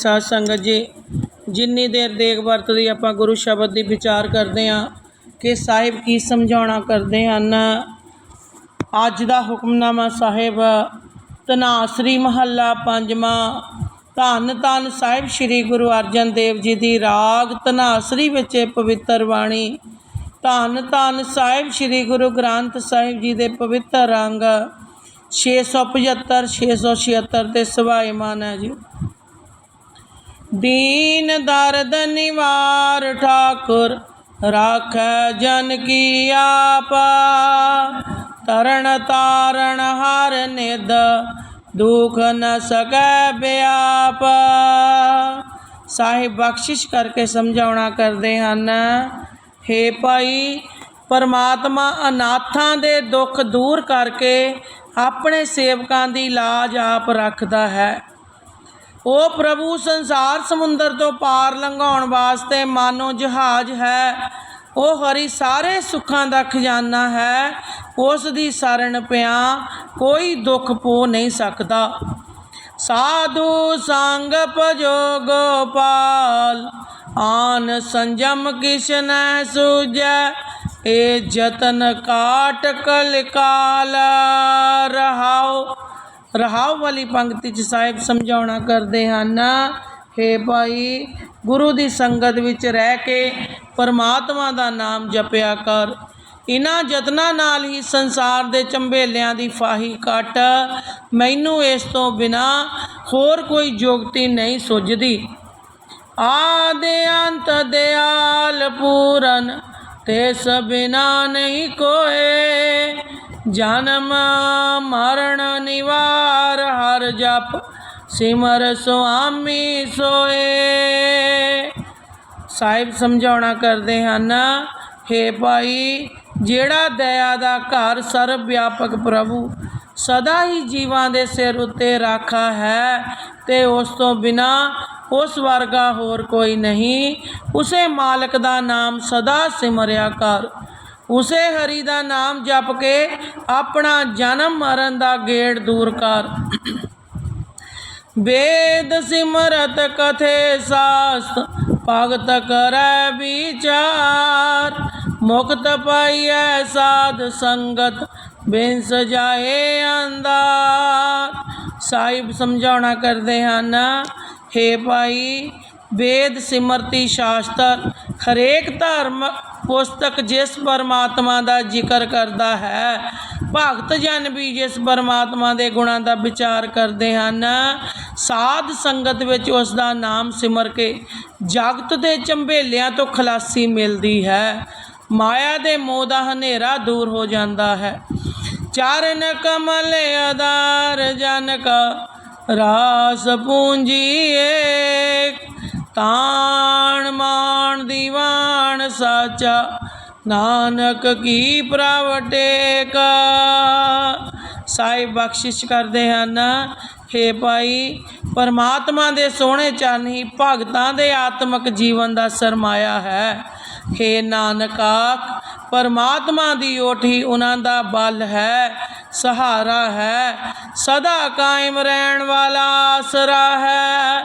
ਸਾਧ ਸੰਗਤ ਜੀ, ਜਿੰਨੀ ਦੇਰ ਦੇਗ ਵਰਤ ਦੀ ਆਪਾਂ ਗੁਰੂ ਸ਼ਬਦ ਦੀ ਵਿਚਾਰ ਕਰਦੇ ਹਾਂ ਕਿ ਸਾਹਿਬ ਕੀ ਸਮਝਾਉਣਾ ਕਰਦੇ ਹਨ, ਅੱਜ ਦਾ ਹੁਕਮਨਾਮਾ ਸਾਹਿਬ ਤਨਾਸਰੀ ਮਹੱਲਾ ਪੰਜਵਾਂ, ਧੰਨ ਧੰਨ ਸਾਹਿਬ ਸ੍ਰੀ ਗੁਰੂ ਅਰਜਨ ਦੇਵ ਜੀ ਦੀ ਰਾਗ ਤਨਾਸਰੀ ਵਿੱਚ ਪਵਿੱਤਰ ਬਾਣੀ, ਧੰਨ ਧੰਨ ਸਾਹਿਬ ਸ੍ਰੀ ਗੁਰੂ ਗ੍ਰੰਥ ਸਾਹਿਬ ਜੀ ਦੇ ਪਵਿੱਤਰ ਰੰਗ 675 676 ਤੇ ਸਵਾਈਮਾਨ ਹੈ ਜੀ। ਦੀਨ ਦਰਦ ਨਿਵਾਰ ਠਾਕੁਰ ਰਾਖੈ ਜਨ ਕੀ ਆਪਾ। ਤਰਣ ਤਾਰਣ ਹਰ ਨਿਦ ਦੁਖ ਨ ਸਕੈ ਬਿਆਪ। ਸਾਹਿਬ ਬਖਸ਼ਿਸ਼ ਕਰਕੇ ਸਮਝਾਉਣਾ ਕਰਦੇ ਹਨ, ਹੇ ਭਾਈ, ਪਰਮਾਤਮਾ ਅਨਾਥਾਂ ਦੇ ਦੁੱਖ ਦੂਰ ਕਰਕੇ ਆਪਣੇ ਸੇਵਕਾਂ ਦੀ ਲਾਜ ਆਪ ਰੱਖਦਾ ਹੈ। ਉਹ ਪ੍ਰਭੂ, ਸੰਸਾਰ ਸਮੁੰਦਰ ਤੋਂ ਪਾਰ ਲੰਘਾਉਣ ਵਾਸਤੇ ਮਾਨੋ ਜਹਾਜ਼ ਹੈ। ਉਹ ਹਰੀ, ਸਾਰੇ ਸੁੱਖਾਂ ਦਾ ਖਜ਼ਾਨਾ ਹੈ। ਉਸ ਦੀ ਸਰਣ ਪਿਆ, ਕੋਈ ਦੁੱਖ ਪੋ ਨਹੀਂ ਸਕਦਾ। ਸਾਧੂ ਸੰਗ ਭਜੋ ਗੋਪਾਲ ਆਨ ਸੰਜਮ ਕਿਸ਼ਨੈ ਸੂਜੈ ਏ ਜਤਨ ਕਾਟ ਕਲ ਕਾਲ ਰਹਾਓ ਰਹਾਉ ਵਾਲੀ ਪੰਕਤੀ ਚ ਸਾਹਿਬ ਸਮਝਾਉਣਾ ਕਰਦੇ ਹਨ। ਹੇ ਭਾਈ, ਗੁਰੂ ਦੀ ਸੰਗਤ ਵਿੱਚ ਰਹਿ ਕੇ ਪਰਮਾਤਮਾ ਦਾ ਨਾਮ ਜਪਿਆ ਕਰ। ਇਨ੍ਹਾਂ ਯਤਨਾਂ ਨਾਲ ਹੀ ਸੰਸਾਰ ਦੇ ਚੰਬੇਲਿਆਂ ਦੀ ਫਾਹੀ ਕੱਟ ਮੈਨੂੰ ਇਸ ਤੋਂ ਬਿਨਾ ਹੋਰ ਕੋਈ ਯੋਗਤੀ ਨਹੀਂ ਸੁਝਦੀ। ਆਦਿ ਅੰਤ ਦਿਆਲ ਪੂਰਨ ਤਿਸ ਬਿਨਾ ਨਹੀਂ ਕੋਏ। ਜਨਮ, ਮਰਨ, ਨਿਵਾਰ, ਹਰ ਜਪ, ਸਿਮਰ ਸੁਆਮੀ ਸੋਏ। ਸਾਹਿਬ ਸਮਝਾਉਣਾ ਕਰਦੇ ਹਨ, ਹੇ ਭਾਈ, ਜਿਹੜਾ ਦਇਆ ਦਾ ਘਰ ਸਰਬ ਵਿਆਪਕ ਪ੍ਰਭੂ ਸਦਾ ਹੀ ਜੀਵਾਂ ਦੇ ਸਿਰ ਉੱਤੇ ਰਾਖਾ ਹੈ ਤੇ ਉਸ ਤੋਂ ਬਿਨਾ ਉਸ ਵਰਗਾ ਹੋਰ ਕੋਈ ਨਹੀਂ, ਉਸੇ ਮਾਲਕ ਦਾ ਨਾਮ ਸਦਾ ਸਿਮਰਿਆ ਕਰ। ਉਸੇ ਹਰੀ ਦਾ ਨਾਮ ਜਪ ਕੇ ਆਪਣਾ ਜਨਮ ਮਰਨ ਦਾ ਗੇੜ ਦੂਰ ਕਰ। ਵੇਦ ਸਿਮਰਤ ਕਥੇ ਸਾਸਤ, ਭਗਤ ਕਰੈ ਵਿਚਾਰ। ਮੁਕਤ ਪਾਈਐ ਸਾਧ ਸੰਗਤ ਬਿਨ ਸਜਾਏ ਅੰਦਾਰ ਸਾਹਿਬ ਸਮਝਾਉਣਾ ਕਰਦੇ ਹਨ, ਹੇ ਭਾਈ, ਵੇਦ ਸਿਮਰਤੀ ਸ਼ਾਸਤਰ, ਹਰੇਕ ਧਰਮ ਪੁਸਤਕ ਜਿਸ ਪਰਮਾਤਮਾ ਦਾ ਜ਼ਿਕਰ ਕਰਦਾ ਹੈ, ਭਗਤ ਜਨ ਵੀ ਜਿਸ ਪਰਮਾਤਮਾ ਦੇ ਗੁਣਾਂ ਦਾ ਵਿਚਾਰ ਕਰਦੇ ਹਨ, ਸਾਧ ਸੰਗਤ ਵਿੱਚ ਉਸ ਦਾ ਨਾਮ ਸਿਮਰ ਕੇ ਜਗਤ ਦੇ ਚੰਬੇਲਿਆਂ ਤੋਂ ਖਲਾਸੀ ਮਿਲਦੀ ਹੈ, ਮਾਇਆ ਦੇ ਮੋਹ ਦਾ ਹਨੇਰਾ ਦੂਰ ਹੋ ਜਾਂਦਾ ਹੈ। ਚਰਨ ਕਮਲ ਆਧਾਰ ਜਨ ਕਾ ਰਾਸ ਪੂੰਜੀਏ ਤਾਣ ਮਾਣ ਦੀਵਾਨ ਸਾਚਾ, ਨਾਨਕ ਕੀ ਪ੍ਰਵਟੇਕਾ। ਸਾਹਿਬ ਬਖਸ਼ਿਸ਼ ਕਰਦੇ ਹਨ, ਹੇ ਭਾਈ, ਪਰਮਾਤਮਾ ਦੇ ਸੋਹਣੇ ਚਰਨ ਹੀ ਭਗਤਾਂ ਦੇ ਆਤਮਿਕ ਜੀਵਨ ਦਾ ਸਰਮਾਇਆ ਹੈ। ਹੇ ਆਖ, ਪਰਮਾਤਮਾ ਦੀ ਓਠੀ ਉਹਨਾਂ ਦਾ ਬਲ ਹੈ, ਸਹਾਰਾ ਹੈ, ਸਦਾ ਕਾਇਮ ਰਹਿਣ ਵਾਲਾ ਆਸਰਾ ਹੈ।